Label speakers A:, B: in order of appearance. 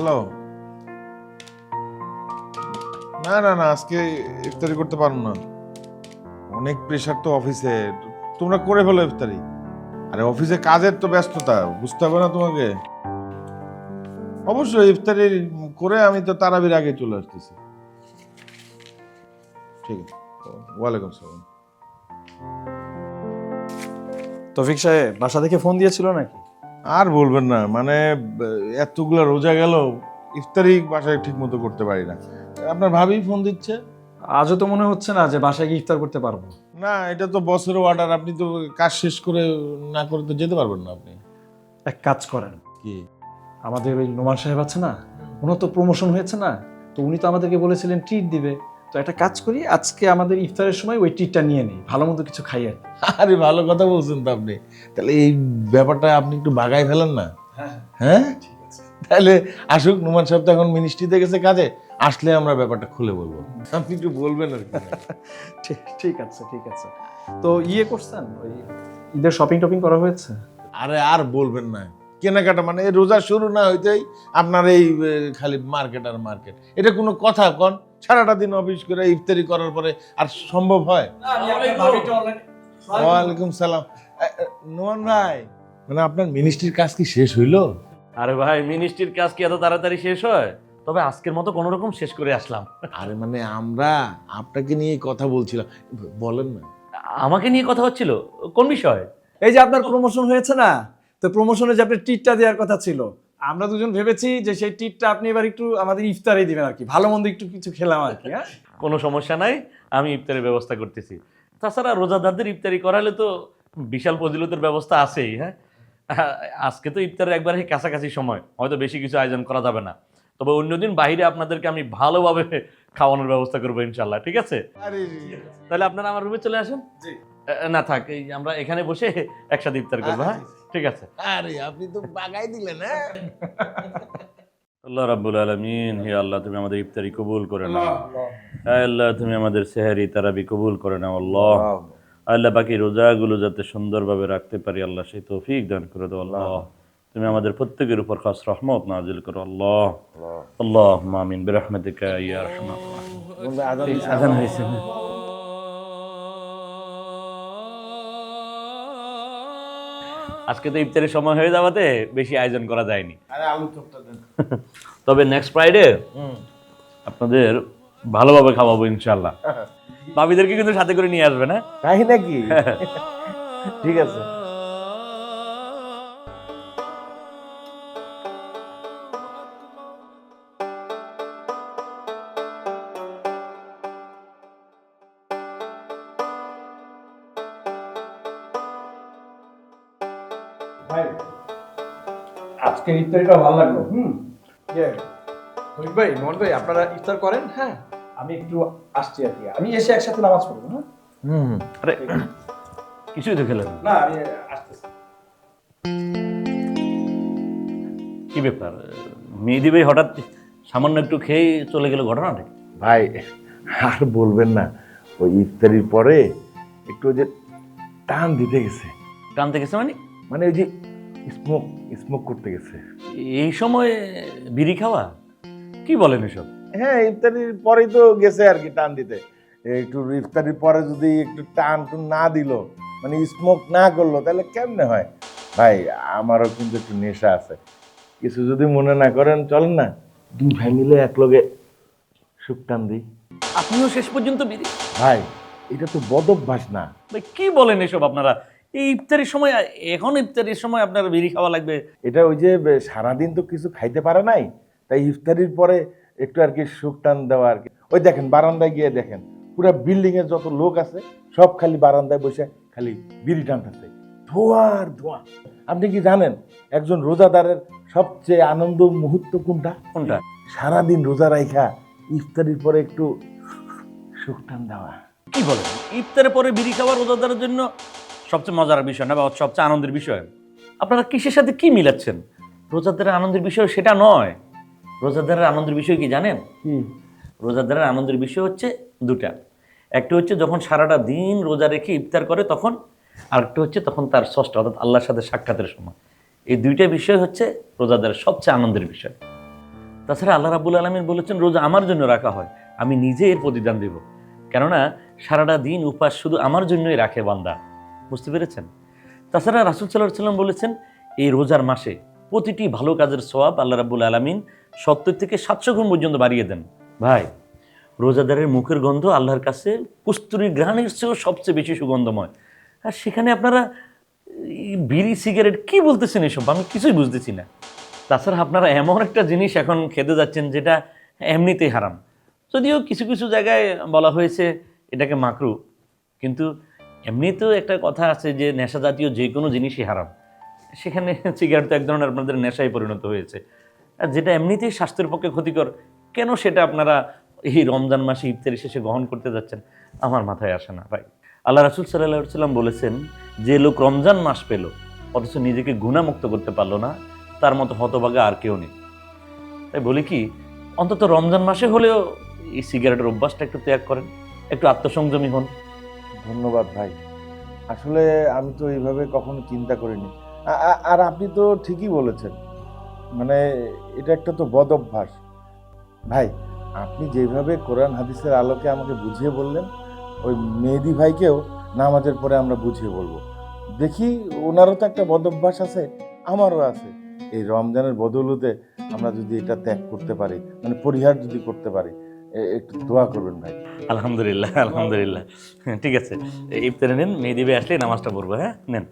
A: Hello না না না, আজকে ইফতারি করতে পারব না। অনেক প্রেশার তো অফিসে তোমরা করে ফেলো ইফতারি। আরে অফিসে কাজের তো ব্যস্ততা, বুঝতে হবে না তোমাকে? অবশ্যই ইফতারি করে আমি তো তারাবির আগে চলে আসতেছি। ঠিক আছে। ওয়ালাইকুম সালাম
B: তফিক সাহেব, বাসা থেকে ফোন দিয়েছিল নাকি?
A: আর বলবেন না মানে এতগুলা রোজা গেল ইফতারি বাসায় ঠিক মতো করতে পারি না। আপনার ভাবি ফোন দিচ্ছে?
B: আজও তো মনে হচ্ছে না যে বাসায় গিয়ে ইফতার করতে পারব।
A: না এটা তো বছরের অর্ডার আপনি তো কাজ শেষ করে না করে তো যেতে পারবেন না আপনি।
B: এক কাজ করেন।
A: কি?
B: আমাদের ওই নোমান সাহেব আছে না ওনার তো প্রমোশন হয়েছে না তো উনি তো আমাদেরকে বলেছিলেন ট্রিট দিবে। তো একটা কাজ করি আজকে আমাদের ইফতারের সময় ওই ট্রিটটা নিয়ে নিই ভালো মতো কিছু খাই আর
A: আরে ভালো কথা বলছেন তো আপনি। তাহলে এই ব্যাপারটা আপনি একটু বাগাই ফেলেন না। হ্যাঁ তাহলে আসুক নুমান সাহেব তো এখন মিনিস্ট্রিতে গেছে কাজে আসলে আমরা ব্যাপারটা খুলে বলব। আপনি একটু বলবেন আর কি।
B: ঠিক আছে ঠিক আছে। তো ইয়ে করছেন ওই ঈদের শপিং টপিং করা হয়েছে?
A: আরে আর বলবেন না। কেনাকাটা মানে এই রোজা শুরু না হইতেই আপনার এই খালি মার্কেট আর মার্কেট। এটা কোনো কথা কন? সারাটা দিন অফিস করে ইফতারি করার পরে আর সম্ভব হয়? ওয়ালাইকুম সালাম। নোমান ভাই মানে আপনার মিনিস্ট্রির কাজ কি শেষ হইল?
C: আরে ভাই মিনিস্ট্রির কাজ কি এত তাড়াতাড়ি শেষ হয়? তবে আজকের মতো কোনো রকম শেষ করে আসলাম।
A: আরে মানে আমরা আপনাকে নিয়ে কথা বলছিলাম। বলেন না।
C: আমাকে নিয়ে কথা হচ্ছিল? কোন বিষয়?
B: এই যে আপনার প্রমোশন হয়েছে না? তো প্রমোশনে যে আপনি ট্রিটটা দেওয়ার কথা ছিল আমরা দুজন ভেবেছি যে সেই ট্রিটটা আপনি এবার একটু আমাদের ইফতারে দিবেন আর কি। ভালো মন্দ একটু কিছু খেলাম আর কি হ্যাঁ?
C: কোনো সমস্যা নাই আমি ইফতারের ব্যবস্থা করতেছি। তাছাড়া রোজাদারদের ইফতারি করালে তো বিশাল ফজিলতের ব্যবস্থা আছেই হ্যাঁ? আজকে তো ইফতারের একবারে কাছাকাছি সময় হয়তো বেশি কিছু আয়োজন করা যাবে না। তবে অন্যদিন বাইরে আপনাদেরকে আমি ভালোভাবে খাওয়ানোর ব্যবস্থা করব ইনশাল্লাহ ঠিক আছে? তাহলে আপনারা আমার রুমে চলে আসেন? না থাক এই আমরা এখানে বসে একসাথে ইফতার করব হ্যাঁ? ঠিক আছে।
A: আরে আপনি তো বাগাই দিলেন হ্যাঁ?
C: আল্লাহ রাব্বুল আলামিন হে আল্লাহ তুমি আমাদের ইফতারি কবুল করে নাও। হে আল্লাহ তুমি আমাদের সেহারি তারাবি কবুল করে নাও আল্লাহ। আল্লাহ। বাকি রোজাগুলো যাতে সুন্দরভাবে রাখতে পারি আল্লাহ সেই তৌফিক দান করে দাও আল্লাহ। তুমি আমাদের প্রত্যেকের উপর খাস রহমত নাজিল করো আল্লাহ। আল্লাহ। মামিন বিরহমাতিকা ইয়া রাহিমিন। আজান হয়েছে। আজকে তো ইফতারের সময় হয়ে যাওয়াতে বেশি আয়োজন করা যায়নি। তবে নেক্সট ফ্রাইডে আপনাদের ভালোভাবে খাওয়াবো ইনশাল্লাহ ভাবিদেরকে কিন্তু সাথে করে নিয়ে আসবে না
A: তাই নাকি? ঠিক আছে।
B: ভাই আজকের ইফতারিটা ভালো লাগল। হুম? ইয়ে তফিক ভাই নোমান ভাই আপনারা ইফতার করেন? হ্যাঁ। আমি একটু আসছি আর কি। আমি এসে একসাথে নামাজ পড়ব হ্যাঁ
A: হুম।
C: আরে কিছুই তো খেলেন না।
B: আমি আসতেছি।
C: কি ব্যাপার? মেহেদি ভাই হঠাৎ সামান্য একটু খেয়ে চলে গেল ঘটনাটা?
A: ভাই আর বলবেন না ওই ইফতারির পরে একটু যে টান দিতে গেছে।
C: টানতে গেছে মানে?
A: মানে ওই যে স্মোক স্মোক করতে গেছে।
C: এই সময় বিড়ি খাওয়া? কি বলেন এসব?
A: হ্যাঁ ইফতারির পরেই তো গেছে আর কি টান দিতে। একটু ইফতারির পরে যদি একটু টান টুন না দিল মানে স্মোক না করল তাহলে কেমনে হয়? ভাই আমারও কিন্তু একটু নেশা আছে। কিছু যদি মনে না করেন চলেন না। দুই ভাই মিলে এক লগে সুখ টান দিই।
C: আপনিও শেষ পর্যন্ত বিড়ি?
A: ভাই এটা তো বদ অভ্যাস না।
C: ভাই কি বলেন এসব আপনারা? এই ইফতারির সময় এখন ইফতারির সময় আপনার বিড়ি খাওয়া লাগবে।
A: এটা ওই যে সারাদিন তো কিছু খাইতে পারে নাই তাই ইফতারির পরে একটু আর কি সুখ টান দেওয়া আর কি। ওই দেখেন বারান্দায় গিয়ে দেখেন পুরো বিল্ডিং এর যত লোক আছে সব খালি বারান্দায় বসে খালি বিড়ি টানতেছে। ধোয়ার ধোঁয়া। আপনি কি জানেন একজন রোজাদারের সবচেয়ে আনন্দ মুহূর্ত কোনটা?
C: কোনটা?
A: সারাদিন রোজা রাইখা ইফতারির পরে একটু সুখ টান দেওয়া।
C: কি বলেন? ইফতারের পরে বিড়ি খাওয়া রোজাদারের জন্য সবচেয়ে মজার বিষয় না বা সবচেয়ে আনন্দের বিষয়? আপনারা কিসের সাথে কি মিলাচ্ছেন? রোজাদারের আনন্দের বিষয় সেটা নয়। রোজাদারের আনন্দের বিষয় কি জানেন? রোজাদারের আনন্দের বিষয় হচ্ছে দুটা। একটা হচ্ছে যখন সারাটা দিন রোজা রেখে ইফতার করে তখন আরেকটা হচ্ছে তখন তার ষষ্ঠ অর্থাৎ আল্লাহর সাথে সাক্ষাতের সময়। এই দুইটা বিষয় হচ্ছে রোজাদারের সবচেয়ে আনন্দের বিষয়। তাছাড়া আল্লাহ রাবুল আলমিন বলেছেন রোজা আমার জন্য রাখা হয় আমি নিজে এর প্রতিদান দেব। কেননা সারাটা দিন উপাস শুধু আমার জন্যই রাখে বান্দা। বুঝতে পেরেছেন? তাছাড়া রাসুল সাল্লাহ সাল্লাম বলেছেন, এই রোজার মাসে প্রতিটি ভালো কাজের সোয়াব আল্লাহ রাবুল আলমিন সত্তর থেকে সাতশো গুণ পর্যন্ত বাড়িয়ে দেন। ভাই, রোজাদারের মুখের গন্ধ আল্লাহর কাছে কুস্তুরি গ্রানের চেয়েও সবচেয়ে বেশি সুগন্ধময়। আর সেখানে আপনারা বিড়ি, সিগারেট কি বলতেছেন এসব? আমি কিছুই বুঝতেছি না। তাছাড়া আপনারা এমন একটা জিনিস এখন খেতে যাচ্ছেন যেটা এমনিতেই হারাম। যদিও কিছু কিছু জায়গায় বলা হয়েছে এটাকে মাকরু, কিন্তু এমনিতেও একটা কথা আছে যে নেশা জাতীয় যে কোনো জিনিসই হারাম। সেখানে সিগারেট তো এক ধরনের আপনাদের নেশায় পরিণত হয়েছে। আর যেটা এমনিতেই স্বাস্থ্যের পক্ষে ক্ষতিকর, কেন সেটা আপনারা এই রমজান মাসে ইফতারি শেষে গ্রহণ করতে যাচ্ছেন, আমার মাথায় আসে না, ভাই। আল্লাহ রাসুল সাল্লাহ সাল্লাম বলেছেন, যে লোক রমজান মাস পেল, অথচ নিজেকে গুণামুক্ত করতে পারল না, তার মতো হতভাগা আর কেউ নেই। তাই বলি কি, অন্তত রমজান মাসে হলেও এই সিগারেটের অভ্যাসটা একটু ত্যাগ করেন, একটু আত্মসংযমী হন।
A: ধন্যবাদ ভাই। আসলে আমি তো এইভাবে কখনো চিন্তা করিনি। আর আপনি তো ঠিকই বলেছেন। মানে এটা একটা তো বদ অভ্যাস। ভাই, আপনি যেভাবে কোরআন হাদিসের আলোকে আমাকে বুঝিয়ে বললেন, ওই মেহেদি ভাইকেও নামাজের পরে আমরা বুঝিয়ে বলব। দেখি ওনারও তো একটা বদ অভ্যাস আছে, আমারও আছে। এই রমজানের বদৌলতে আমরা যদি এটা ত্যাগ করতে পারি মানে পরিহার যদি করতে পারি একটু দোয়া করবেন ভাই।
C: আলহামদুলিল্লাহ আলহামদুলিল্লাহ। ঠিক আছে, ইফতারে নিন মেহেদিবে আসলে নামাজটা পড়ব হ্যাঁ? নেন।